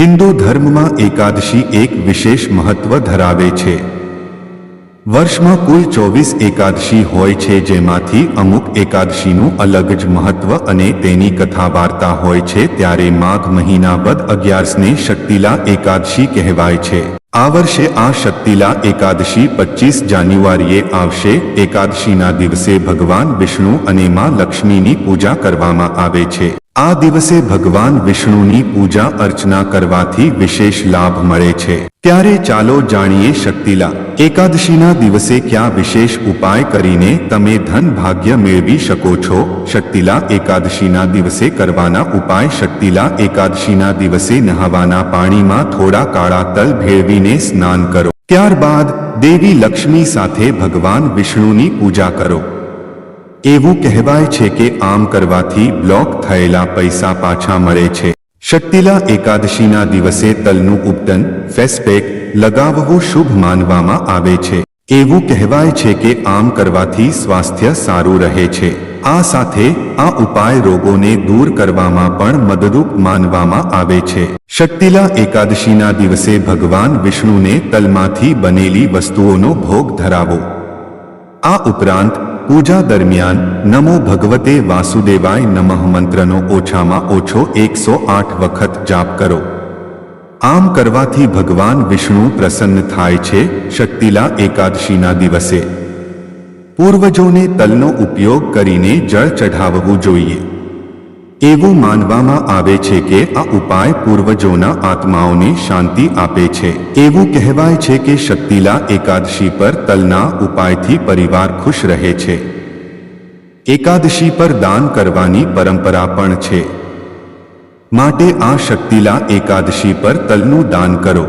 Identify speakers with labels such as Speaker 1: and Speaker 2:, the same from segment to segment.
Speaker 1: હિન્દુ ધર્મમાં એકાદશી એક વિશેષ મહત્વ ધરાવે છે. વર્ષમાં કુલ ચોવીસ એકાદશી હોય છે, જેમાંથી અમુક એકાદશીનું અલગ જ મહત્વ અને તેની કથા વાર્તા હોય છે, ત્યારે માઘ મહિના બદ અગિયારસને શક્તિલા એકાદશી કહેવાય છે. આ વર્ષે આ શક્તિલા એકાદશી પચીસ જાન્યુઆરીએ આવશે. એકાદશીના દિવસે ભગવાન વિષ્ણુ અને માં લક્ષ્મીની પૂજા કરવામાં આવે છે. આ દિવસે ભગવાન વિષ્ણુની પૂજા અર્ચના કરવાથી વિશેષ લાભ મળે છે. ત્યારે ચાલો જાણીએ શક્તિલા. એકાદશીના દિવસે ક્યાં વિશેષ ઉપાય કરીને તમે ધન ભાગ્ય મેળવી શકો છો? શક્તિલા એકાદશીના દિવસે કરવાના ઉપાય શક્તિલા એકાદશીના દિવસે નહાવાના પાણીમાં થોડા કાળા તલ ભેળવીને સ્નાન કરો. ત્યારબાદ દેવી લક્ષ્મી સાથે ભગવાન વિષ્ણુની પૂજા કરો. એવું કહેવાય છે કે આમ કરવાથી બ્લોક થયેલા પૈસા પાછા મળે છે. શક્તિલા એકાદશીના દિવસે તલનું ઉપટન, ફેસપેક, લગાવવું શુભ માનવામાં આવે છે. એવું કહેવાય છે કે આમ કરવાથી સ્વાસ્થ્ય સારું રહે છે. આ સાથે આ ઉપાય રોગોને દૂર કરવામાં પણ મદદરૂપ માનવામાં આવે છે. શક્તિલા એકાદશીના દિવસે ભગવાન વિષ્ણુને તલમાંથી બનેલી વસ્તુઓનો ભોગ ધરાવો. આ ઉપરાંત પૂજા દરમિયાન નમો ભગવતે વાસુદેવાય નમઃ મંત્રનો ઓછામાં ઓછો એકસો આઠ વખત જાપ કરો. આમ કરવાથી ભગવાન વિષ્ણુ પ્રસન્ન થાય છે શક્તિલા એકાદશીના દિવસે. પૂર્વજોને તલનો ઉપયોગ કરીને જળ ચઢાવવું જોઈએ. એવું માનવામાં આવે છે કે આ ઉપાય પૂર્વજોના આત્માઓને શાંતિ આપે છે. એવું કહેવાય છે કે શક્તિલા એકાદશી પર તલના ઉપાયથી પરિવાર ખુશ રહે છે. એકાદશી પર દાન કરવાની પરંપરા પણ છે. માટે આ શક્તિલા એકાદશી પર તલનું દાન કરો.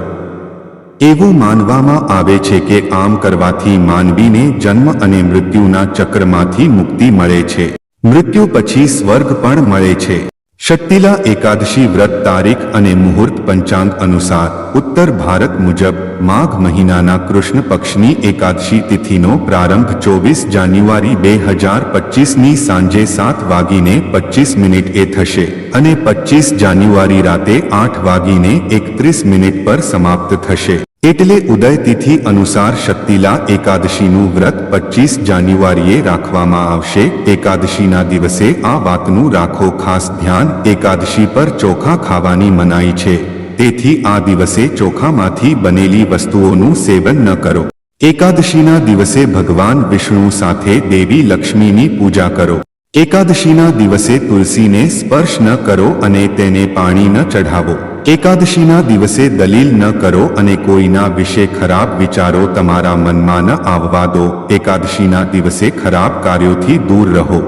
Speaker 1: એવું માનવામાં આવે છે કે આમ કરવાથી માનવીને જન્મ અને મૃત્યુના ચક્રમાંથી મુક્તિ મળે છે. મૃત્યુ પછી સ્વર્ગ પણ મળે છે. શક્તિલા એકાદશી વ્રત તારીખ અને મુહૂર્ત પંચાંગ અનુસાર ઉત્તર ભારત મુજબ માઘ મહિનાના કૃષ્ણ પક્ષની એકાદશી તિથિનો પ્રારંભ ચોવીસ જાન્યુઆરી બે હજાર પચીસની સાંજે સાત વાગીને પચીસ મિનિટ એ થશે અને પચીસ જાન્યુઆરી રાતે આઠ વાગીને એકત્રીસ મિનિટ પર સમાપ્ત થશે. એટલે ઉદય તિથિ અનુસાર શક્તિલા એકાદશીનું વ્રત પચીસ જાન્યુઆરીએ રાખવામાં આવશે. એકાદશીના દિવસે આ વાતનું રાખો ખાસ ધ્યાન. એકાદશી પર ચોખા ખાવાની મનાઈ છે. તેથી આ દિવસે ચોખામાંથી બનેલી વસ્તુઓનું સેવન ન કરો. એકાદશીના દિવસે ભગવાન વિષ્ણુ સાથે દેવી લક્ષ્મીની પૂજા કરો. એકાદશીના દિવસે તુલસીને સ્પર્શ ન કરો અને તેને પાણી ન ચઢાવો. એકાદશીના દિવસે દલીલ ન કરો અને કોઈના વિશે ખરાબ વિચારો તમારા મનમાં ન આવવા દો. એકાદશીના દિવસે ખરાબ કાર્યોથી દૂર રહો.